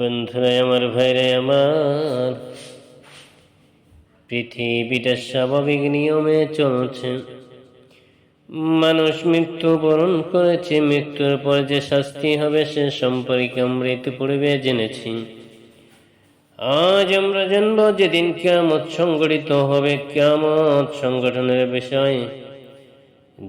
বন্ধুরা আমার ভাইরে আমার। পৃথিবীটা স্বাভাবিক নিয়মে চলছে। মানুষ মৃত্যুবরণ করেছে, মৃত্যুর পর যে শাস্তি হবে সে সম্পর্কে আমরা পূর্বে জেনেছি। আজ আমরা জানব যেদিন কেমত সংগঠিত হবে কেমত সংগঠনের বিষয়।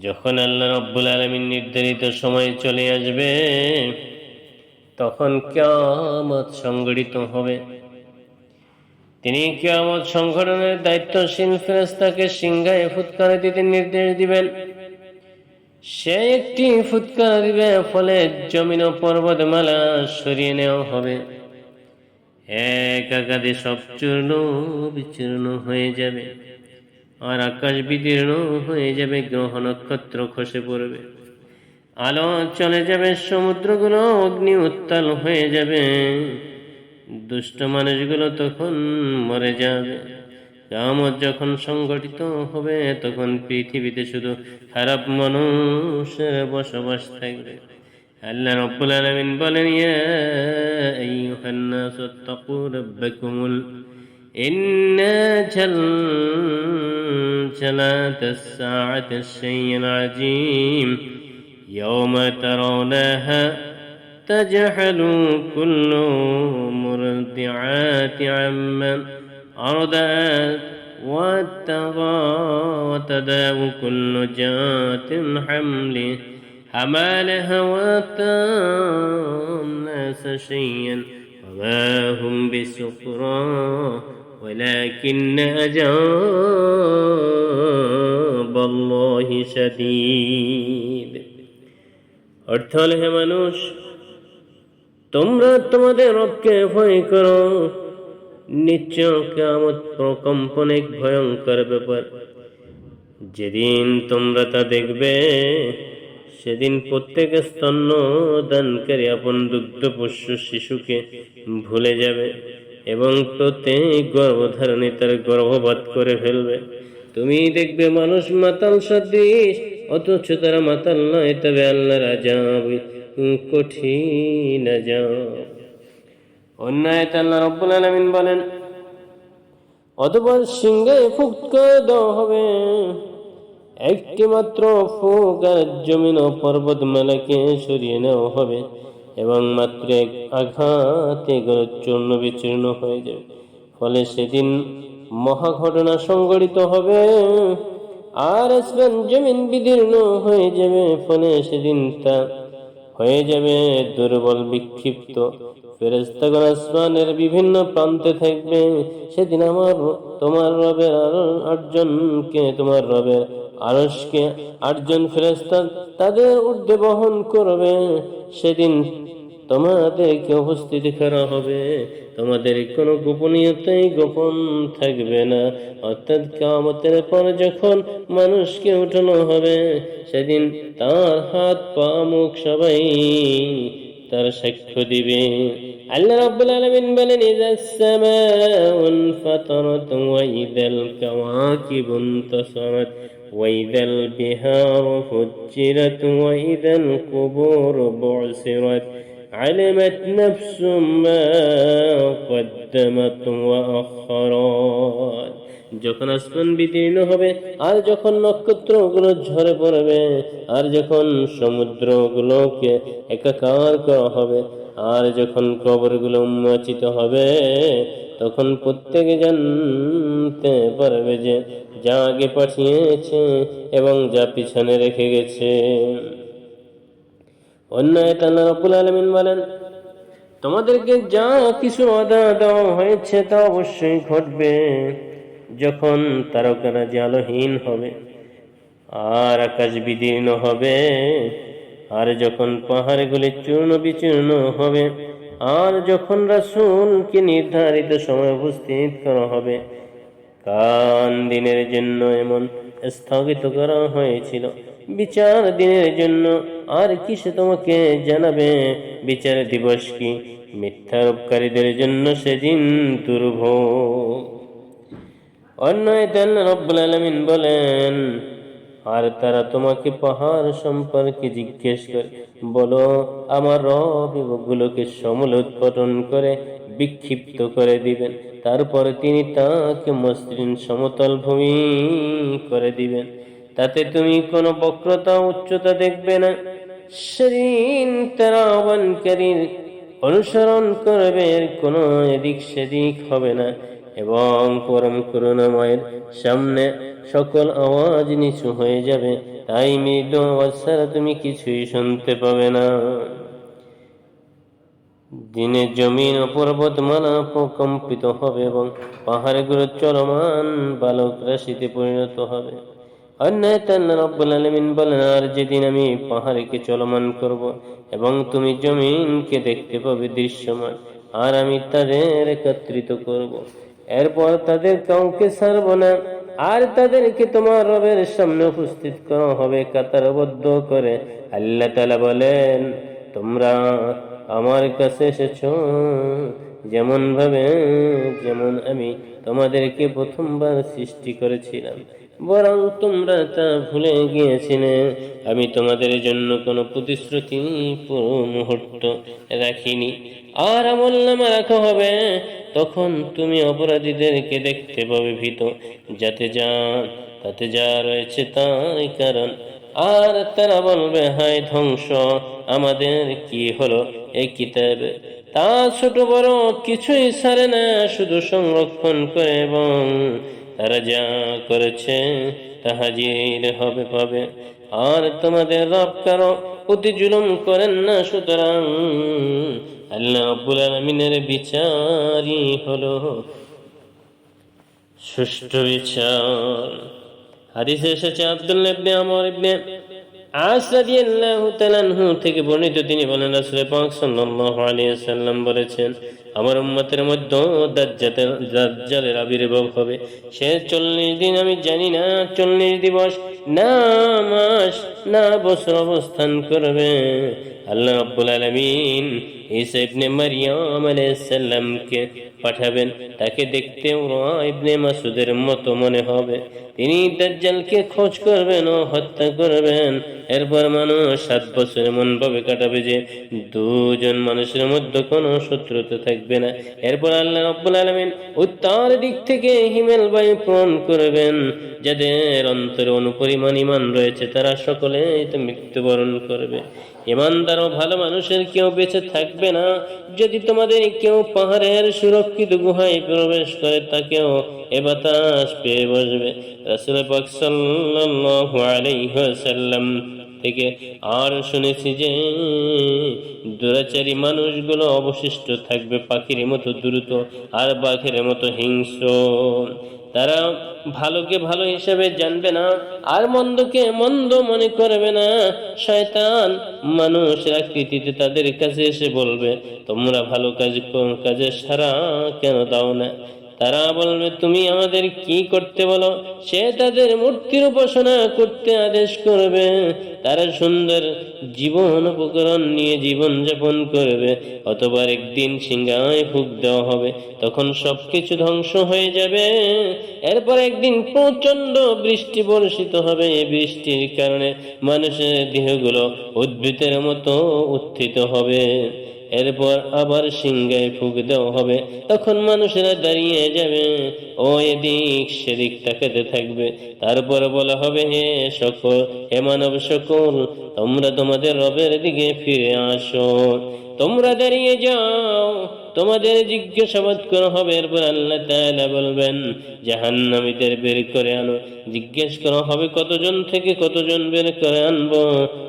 যখন আল্লাহ রব্বুল আলমীর নির্ধারিত সময় চলে আসবে তখন কেয়ামত সংগঠিত হবে। তিনি কেয়ামত সংগঠনের দায়িত্বশীল ফেরেস্তাকে সিংহায় ফুৎকার দিতে নির্দেশ দিবেন। সে একটি ফুৎকার দিবে, ফলে জমিন ও পর্বতমালা সরিয়ে নেওয়া হবে। এক আকাদে সব চূর্ণ বিচূর্ণ হয়ে যাবে, আর আকাশ বিদীর্ণ হয়ে যাবে, গ্রহ নক্ষত্র খসে পড়বে। আলো চলে যাবে, সমুদ্রগুলো অগ্নি উত্তাল হয়ে যাবে। দুষ্ট মানুষগুলো তখন মরে যাবে। কামত যখন সংগঠিত হবে, তখন পৃথিবীতে শুধু খারাপ মানুষের বসবাস থাকবে। আল্লাহ রব্বুল আলামিন বলেন, ইয়া ইন্না يوم ترونها تجحل كل مرضعات عما أرضعت واتضى وتداو كل جات حمله حمالها الناس شيئا وما هم بسكرى ولكن عذاب الله شديد. অর্থ হল হে মানুষ, তোমরা তোমাদের রবকে ভয় করো। নিশ্চয় কেমত প্রকম্পন এক ভয়ঙ্কর ব্যাপার। যেদিন তোমরা তা দেখবে, সেদিন প্রত্যেক স্তন্য দানকারী আপন দুগ্ধপোষ্য শিশুকে ভুলে যাবে এবং প্রত্যেক গর্ভধারণী তার গর্ভপাত করে ফেলবে। তুমি দেখবে মানুষ মাতাল সদৃশ অথচ তারা মাতাল নয়, তবে আল্লাহ রাজা কঠিন অন্যায় আল্লাহ রব্বুল আলমিন বলেন, অতপর সিংহে ফুক করে দেওয়া হবে। একটি মাত্র ফুক আর জমিন ও পর্বত মেলাকে সরিয়ে নেওয়া হবে এবং মাত্র এক আঘাতে চূর্ণ বিচূর্ণ হয়ে যাবে। ফলে সেদিন মহা ঘটনা সংগঠিত হবে। আর আসমান জমিন বিদীর্ণ হয়ে যাবে, ফলে সেদিন তা হয়ে যাবে দুর্বল বিক্ষিপ্ত। ফেরেস্তাগণ আসমানের বিভিন্ন প্রান্তে থাকবে। সেদিন আমার তোমার রবের আটজনকে তোমার রবের আরসকে আটজন ফেরেস্তা তাদের ঊর্ধ্বে বহন করবে। সেদিন তোমাদেরকে অবস্থিতি খারাপ হবে? তোমাদের কোনো গোপনীয়তাই গোপন থাকবে না। অর্থাৎ কামতের পর যখন মানুষকে উঠানো হবে, সেদিন তার হাত, পা, মুখ সবাই তার সাক্ষ্য দিবে। আল্লাহ রাব্বুল আলামিন বলেন ইযাস সামাউন ফাতারাত ওয়া ইযাল কাওয়াকিব তাসারাত ওয়া ইযাল বিহারু ফুজ্জিরাত ওয়া ইযাল কুবুর বু'সিরাত علمت نفس ما قدمت وأخرت যখন আসমান বিদীর্ণ হবে আর যখন নক্ষত্রগুলো ঝরে পড়বে আর যখন সমুদ্রগুলোকে একাকার করা হবে আর যখন কবরগুলো উন্মোচিত হবে তখন প্রত্যেকে জানতে পারবে যে যা আগে পাঠিয়েছে এবং যা পিছনে রেখে গেছে অন্য এটা রব্বুল আলমিন বলেন, তোমাদেরকে যা কিছু আদা দেওয়া হয়েছে তা অবশ্যই ঘটবে যখন তারকারা জালহীন হবে আর আকাশ বিদীর্ণ হবে, আর যখন পাহাড়গুলি চূর্ণ বিচূর্ণ হবে, আর যখন রাসূলকে নির্ধারিত সময় উপস্থিত করা হবে কান দিনের জন্য এমন স্থগিত করা হয়েছিল। বিচার দিনের জন্য আর কিসে তোমাকে জানাবে? বিচার দিবস কি মিথ্যা মিথ্যারোপকারীদের জন্য সেদিন দুর্ভোগ? অন্য রব্বুল আলমিন বলেন, আর তারা তোমাকে পাহাড় সম্পর্কে জিজ্ঞেস করে, বলো, আমার রব এগুলোকে সমল উৎপাদন করে বিক্ষিপ্ত করে দিবেন, তারপরে তিনি তাকে মসৃণ সমতল ভূমি করে দিবেন, তাতে তুমি কোনো বক্রতা, উচ্চতা দেখবে না। সেদিন তারা আহ্বানকারীর অনুসরণ করবে, এর কোনো এদিক সেদিক হবে না। এবং পরম করুণাময়ের সামনে সকল আওয়াজ নিচু হয়ে যাবে। তাই মৃদু আওয়াজ ছাড়া তুমি কিছুই শুনতে পাবে না। দিনে জমিন পর্বতমালা প্রকম্পিত হবে এবং পাহাড়গুলো চলমান বালক রাশিতে পরিণত হবে। রব্বুল আলমিন বলেন, আর যেদিন আমি চলমান এবং তুমি জমিনকে দেখতে পাবে আর আমি তাদের একত্রিত। এরপর তাদের কাউকে না, আর তাদেরকে তোমার রবের সামনে উপস্থিত করা হবে কাতারবদ্ধ করে আল্লাহ তালা বলেন, তোমরা আমার কাছে এসেছ যেমন ভাবে যেমন আমি তোমাদেরকে প্রথমবার সৃষ্টি করেছিলাম বরং তোমরা তা ভুলে গিয়েছিলে। আমি তোমাদের জন্য কোনো প্রতিশ্রুতি পুরো মুহূর্ত রাখিনি। আর আমল নামা রাখা হবে। তখন তুমি অপরাধীদেরকে দেখতে পাবে ভীত। যাতে যা, তাতে যা রয়েছে তাই কারণ। আর তারা বলবে, হায় ধ্বংস, আমাদের কি হলো এই কিতাবে? তা ছোট বড় কিছুই ছাড়ে না, শুধু সংরক্ষণ করে এবং যা করেছে তা হাজির হবে পাবে। আর তোমাদের রব কারও অতি জুলুম করেন না, সুতরাং আল্লাহ আব্বুল আলমিনের বিচারই হলো সুষ্ঠু বিচার। হাদিসে এসেছে ইবনে আমর ইবনে থেকে বর্ণিত। তিনি বলেন রাসূল পাক সাল্লাল্লাহু আলাইহি সাল্লাম বলেছেন আমার উম্মতের মধ্যে দাজ্জালের আবির্ভাব হবে। সে চল্লিশ দিন আমি জানি না, চল্লিশ দিবস, না মাস, না বছর অবস্থান করবে। আল্লাহ রাব্বুল আলামিন ঈসা ইবনে মারইয়াম আলাইহিস সালামকে পাঠাবেন। তাকে দেখতেও ইবনে মাসুদের মতো মনে হবে। তিনি দাজ্জালকে খোঁজ করবেন ও হত্যা করবেন। এরপর মানুষ সাত বছর এমন ভাবে কাটাবে যে দুজন মানুষের মধ্যে কোনো শত্রুতা থাকবে না। এরপর আল্লাহ রব্বুল আলমিন উত্তর দিক থেকে হিমেল বায়ু পূরণ করবেন। যাদের অন্তরে অনুপরিমাণ ইমান রয়েছে, তারা সকলে মৃত্যুবরণ করবে। ইমানদার ও ভালো মানুষের কেউ বেঁচে থাকবে না। যদি তোমাদের কেউ পাহাড়ের সুরক্ষিত গুহায় প্রবেশ করে, তাকেও এ বাতাস পেয়ে বসবে। রাসুল থেকে আর শুনেছি যে, দুরাচারী মানুষগুলো অবশিষ্ট থাকবে, পাখির মতো দ্রুত আর বাঘের মতো হিংস্র। তারা ভালোকে ভালো হিসেবে জানবে না, আর মন্দকে মন্দ মনে করবে না। শয়তান মানুষের আকৃতিতে তাদের কাছে এসে বলবে, তোমরা ভালো কাজ কাজে সারা কেন দাও না? তারা বলবে, তুমি আমাদের কি করতে বলো? সে তাদের মূর্তির উপাসনা করতে আদেশ করবে। তারা সুন্দর জীবন উপকরণ নিয়ে জীবন যাপন করবে। অথবা একদিন সিংহায় ফুক দেওয়া হবে। তখন সবকিছু ধ্বংস হয়ে যাবে। এরপর একদিন প্রচণ্ড বৃষ্টি বর্ষিত হবে। এই বৃষ্টির কারণে মানুষের দেহগুলো উদ্ভিদের মতো উত্থিত হবে। এরপর আবার সিংহায় ফুক দেওয়া হবে। তখন মানুষেরা দাঁড়িয়ে যাবে। ও এদিক সেদিক তাকাতে থাকবে। তারপর বলা হবে, হে সকল, হে মানব সকল, তোমরা তোমাদের রবের দিকে ফিরে আসো। তোমরা দাঁড়িয়ে যাও। তোমাদের জিজ্ঞাসাবাদ করা হবে। এরপর আল্লাহ তাআলা বলবেন, জাহান্নামীদের বের করে আনো। জিজ্ঞেস করা হবে, কতজন থেকে কতজন বের করে আনব?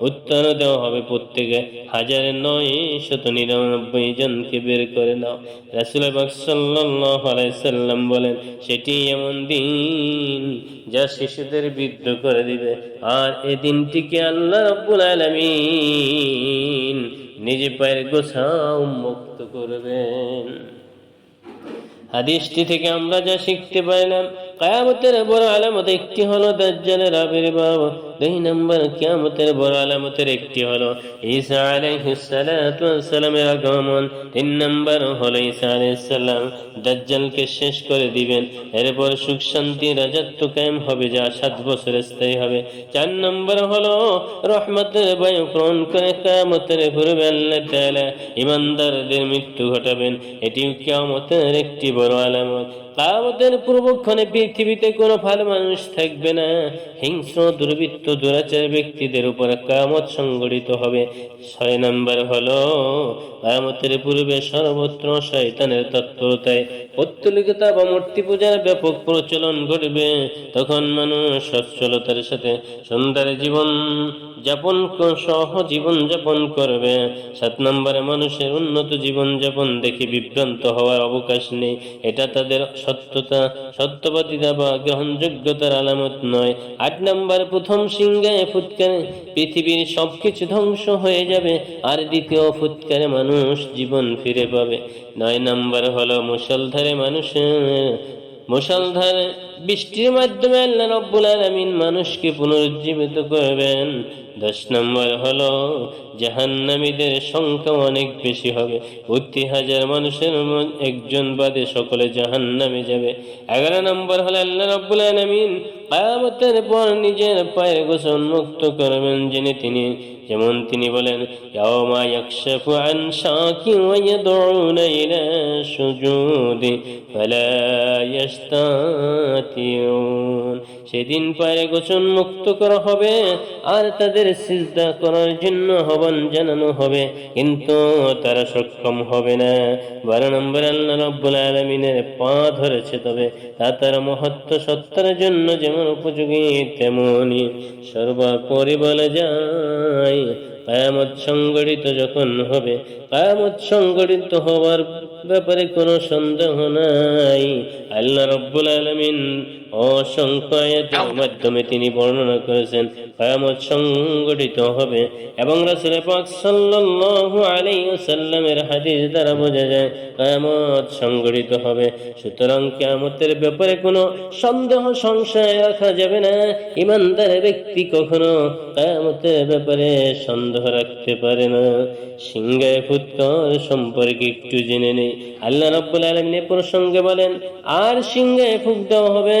উত্তর দেওয়া হবে, প্রত্যেকে হাজারে নয় শত নিরানব্বই জনকে বের করে নাও। রাসুল সাল্লাম বলেন, সেটি এমন দিন যা শিশুদের বিদ্ধ করে দিবে। আর এ দিনটিকে আল্লাহ রাব্বুল আলামিন নিজে পায়ের গোছা মুক্ত করবেন। হাদিসটি থেকে আমরা যা শিখতে পারলাম কায়ামতের বড় আলামত একটি হলো দাজ্জালের আবির্ভাব দুই নম্বর কিয়ামতের বড় আলামতের একটি হলো ঈসা আলাইহিস সালাতু ওয়াস সালামের আগমন। তিন নম্বর হলো ঈসা আলাইহিস সালাম দাজ্জালকে শেষ করে দিবেন। এরপর সুখ শান্তি, রাজত্ব কায়েম হবে, যা সাত বছর স্থায়ী হবে। চার নম্বর হলো রহমতের বায়ু প্রেরণ করে কিয়ামতের পূর্বে আল্লাহ তাআলা। ইমানদারদের মৃত্যু ঘটাবেন। এটিও কিয়ামতের একটি বড় আলামত। কামতের পূর্বক্ষণে পৃথিবীতে কোনো ভালো মানুষ থাকবে না। হিংস্র, দুর্বৃত্ত, দুরাচার ব্যক্তিদের উপর কামত সংগঠিত হবে। ছয় নম্বর হলো কামতের পূর্বে সর্বত্র শয়তানের তৎপরতায় পত্তলিকতা বা মূর্তি পূজার ব্যাপক প্রচলন ঘটবে। তখন মানুষ সচ্ছলতার সাথে সুন্দর জীবন যাপন সহ জীবন যাপন করবে। সাত নম্বরে মানুষের উন্নত জীবন যাপন দেখে বিভ্রান্ত হওয়ার অবকাশ নেই। এটা তাদের সত্যতা, সত্যবাদিতা বা গ্রহণযোগ্যতার আলামত নয়। আট নম্বর, প্রথম সিংহায় ফুৎকারে পৃথিবীর সবকিছু ধ্বংস হয়ে যাবে আর দ্বিতীয় ফুৎকারে মানুষ জীবন ফিরে পাবে। নয় নাম্বার হলো মুসলধারে মানুষের মুসলধার বৃষ্টির মাধ্যমে আল্লাহ রব্বুল আলমিন মানুষকে পুনরুজ্জীবিত করবেন। দশ নম্বর হল, জাহান্নামীদের সংখ্যা অনেক বেশি হবে। প্রতি হাজার মানুষের একজন বাদে সকলে জাহান্নামে যাবে। এগারো নম্বর হলো, আল্লাহ রব্বুল আলামিন কায়ামতের পর নিজের পায়ে গোসল মুক্ত করবেন যিনি তিনি। যেমন তিনি বলেন ইয়াওমা সুজুদি সেদিন পায়ে গোচন মুক্ত করা হবে, আর তাদের সিজদা করার জন্য আহ্বান জানানো হবে, কিন্তু তারা সক্ষম হবে না। বারো নম্বর, আল্লাহ রব্বুল আলমিনের পা ধরেছে তবে, তা তার মহত্ব সত্তার জন্য যেমন উপযোগী তেমনই সর্বোপরি বলা যায়, কায়ামত সংগঠিত যখন হবে, কায়ামত সংগঠিত হওয়ার ব্যাপারে কোনো সন্দেহ নাই। আল্লাহ রব্বুল আলমিন অসংখ্য মাধ্যমে তিনি বর্ণনা করেছেন। কায়ামত সংগঠিত হবে এবং রাসূল পাক সাল্লাল্লাহু আলাইহি ওয়াসাল্লামের হাদিস দ্বারা বোঝা যায়, কায়ামত সংগঠিত হবে। সুতরাং কিয়ামতের ব্যাপারে কোনো সন্দেহ, সংশয় রাখা যাবে না। ইমানদার ব্যক্তি কখনো কায়ামতের ব্যাপারে সন্দেহ রাখতে পারে না। সিংহায় ফুৎকর সম্পর্কে একটু জেনে নেই। আল্লাহ রাব্বুল আলামিন প্রসঙ্গে বলেন, আর সিংহায় ফুক দেওয়া হবে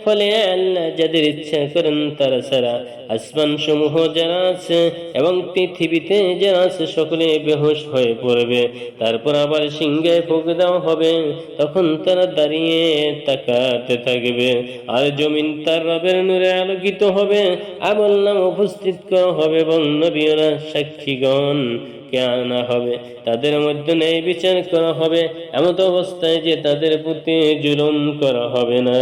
ফলে আল্লাহ যাদের ইচ্ছা করেন তারা ছাড়া আসমান সমূহ যারা আছে এবং পৃথিবীতে যারা আছে সকলে বেহুশ হয়ে পড়বে। তারপর আবার সিংহে ফুক দেওয়া হবে। তখন তারা দাঁড়িয়ে তাকাতে থাকবে। আর জমিন তার রবের নূরে আলোকিত হবে। আমল নাম উপস্থিত করা হবে এবং নবীরা সাক্ষীগণ আনা হবে। তাদের মধ্যে নেই বিচার করা হবে। এমত অবস্থায় যে তাদের প্রতি জুলুম করা হবে না।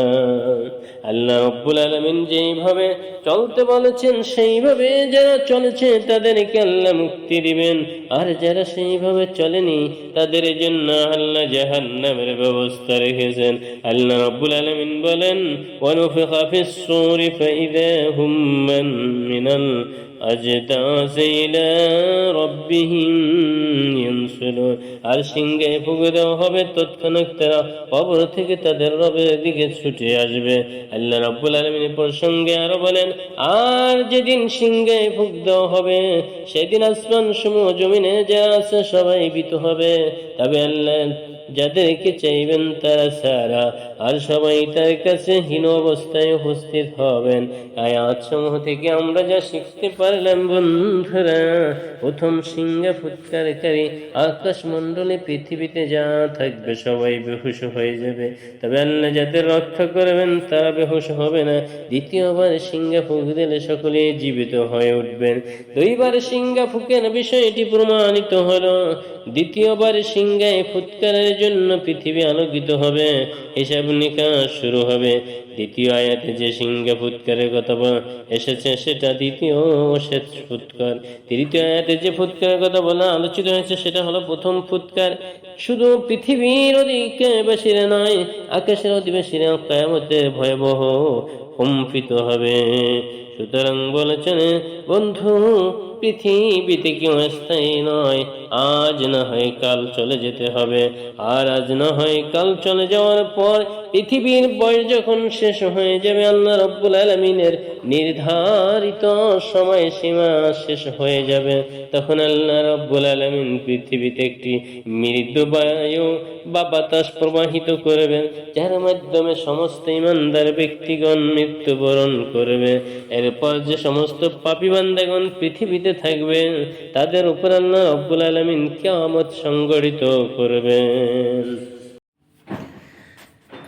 আল্লাহ রব্বুল আলমিন যেইভাবে চলতে বলেছেন, সেইভাবে যারা চলেছে তাদেরকে আল্লাহ মুক্তি দিবেন। আর যারা সেইভাবে চলেনি, তাদের জন্য আল্লাহ জাহান্নামের ব্যবস্থা রেখেছেন। আল্লাহ রব্বুল আলমিন বলেন ওয়ানুফিখা মিনাল من الأجداث إلى ربهم ينسلون আর সিংহে ফুকে দেওয়া হবে তৎক্ষণাৎ তারা কবর থেকে তাদের রবের দিকে ছুটে আসবে আল্লাহ রাব্বুল আলামিন প্রসঙ্গে আরো বলেন আর যেদিন সিংহে ফুক দেওয়া হবে সেদিন আসমান সমূহ জমিনে যা আছে সবাই ভীত হবে তবে আল্লাহ যাদেরকে চাইবেন তারা সারা। আর সবাই তার কাছে হীন অবস্থায় উপস্থিত হবেন। আয়াত সমূহ থেকে আমরা যা শিখতে পারলাম, বন্ধুরা, প্রথম সিংহা আকাশ মণ্ডলে পৃথিবীতে যা থাকবে সবাই বেহুশ হয়ে যাবে। তবে আল্লাহ যাদের রক্ষা করবেন, তারা বেহুশ হবে না। দ্বিতীয়বার সিংহা ফুক দিলে সকলে জীবিত হয়ে উঠবেন। দুইবার সিংহা ফুকের বিষয়টি প্রমাণিত হলো। দ্বিতীয়বার সিংহায় ফুৎকারের জন্য পৃথিবী আলোকিত হবে, হিসাব নিকাশ শুরু হবে। দ্বিতীয় আয়াতে যে সিংহা ফুৎকারের কথা এসেছে, সেটা দ্বিতীয় শেষ ফুৎকার। তৃতীয় আয়াতে যে ফুৎকারের কথা বলা আলোচিত হয়েছে, সেটা হলো প্রথম ফুৎকার। শুধু পৃথিবীর অধিবাসীরা নয়, আকাশের অধিবাসীরা কায়ামতের ভয়াবহ কম্পিত হবে। সুতরাং বলেছেন, বন্ধু, পৃথিবীতে কেউ স্থায়ী নয়। আজ না হয় কাল চলে যেতে হবে। আর আজ না হয় কাল চলে যাওয়ার পর পৃথিবীর বয়স যখন শেষ হয়ে যাবে, আল্লাহ রব্বুল আলমিনের নির্ধারিত সময় সীমা শেষ হয়ে যাবে। তখন আল্লাহ রব্বুল আলমিন পৃথিবীতে একটি মৃদু বায়ু বা বাতাস প্রবাহিত করবেন যার মাধ্যমে সমস্ত ইমানদার ব্যক্তিগণ মৃত্যুবরণ করবে। এরপর যে সমস্ত পাপী বান্দাগণ পৃথিবীতে থাকবে, তাদের উপর আল্লাহ রব্বুল আলমিন কেমত সংগঠিত করবেন।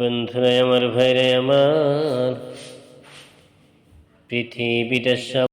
বন্ধুরা আমার ভাইরা আমার। পৃথিবীটা